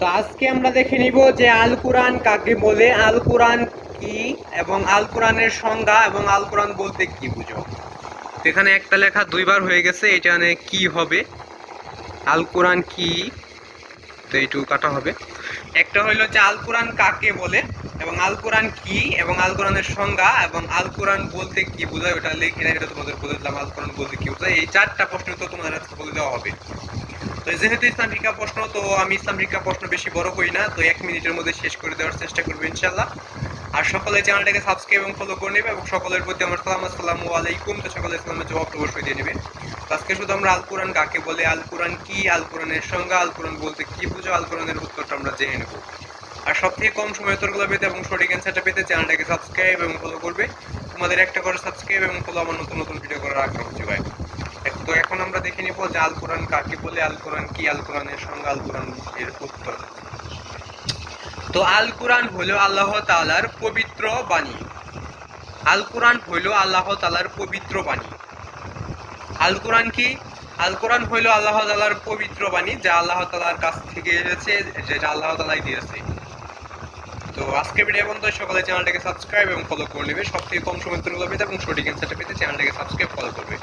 তো আজকে আমরা দেখে নিব যে আল কোরআন কাকে বলে, আল কোরআন কি এবং আল কোরআনের সংজ্ঞা এবং আল কোরআন বলতে কি বুঝো? এখানে একটা লেখা দুইবার হয়ে গেছে এখানে কি হবে? আল কোরআন কি? তো এইটুকু কাটা হবে। একটা হইল যে আল কোরআন কাকে বলে এবং আল কোরআন কি এবং আল কোরআনের সংজ্ঞা এবং আল কোরআন বলতে কি বোঝায়, ওটা লিখে এটা তোমাদের বলে দিলাম, আল কোরআন বলতে কি বোঝায়। এই চারটা প্রশ্ন তো তোমাদের বলে দেওয়া হবে। তো যেহেতু ইসলাম শিক্ষা প্রশ্ন, তো আমি ইসলাম শিক্ষা প্রশ্ন বেশি বড় করি না, তো এক মিনিটের মধ্যে শেষ করে দেওয়ার চেষ্টা করব ইনশাল্লাহ আর সকলে চ্যানেলটাকে সাবস্ক্রাইব এবং ফলো করে নেবে এবং সকলের প্রতি আমার সালাম, আসসালামু আলাইকুম। তো সকলে ইসলামের জবাব অবশ্যই দিয়ে নেবে। আজকে শুধু আমরা আল কোরআন কাকে বলে, আল কোরআন কি, আল কোরআনের সংজ্ঞা, আল কোরআন বলতে কি বুঝো, আল কোরআনের উত্তরটা আমরা জেনে নেব। আর সব থেকে কম সময় উত্তরগুলো পেতে এবং সঠিক অ্যান্সারটা পেতে চ্যানেলটাকে সাবস্ক্রাইব এবং ফলো করবে। তোমাদের একটা করে সাবস্ক্রাইব এবং ফলো আমার নতুন নতুন ভিডিও করার আগ্রহ যোগায় তো এখন আমরা দেখে নিব যে আল কোরআন কাকে বলে, আল কোরআন কি, আল কোরআনের সঙ্গে আল কোরআন এর উত্তর তো আল কোরআন হলো আল্লাহ তাআলার পবিত্র বাণী। আল কোরআন হলো আল্লাহ তাআলার পবিত্র বাণী। আল কোরআন কি? আল কোরআন হইল আল্লাহ তালার পবিত্র বাণী যা আল্লাহ তালার কাছ থেকে এসেছে, যেটা আল্লাহ তাআলাই দিয়েছে। তো আজকে ভিডিও পর্যন্ত, সকলে চ্যানেলটাকে সাবস্ক্রাইব এবং ফলো করে নেবে। সব থেকে কম সময় তুলে এবং সঠিক অ্যান্সারটা পেতে চ্যানেলটাকে সাবস্ক্রাইব ফলো করবে।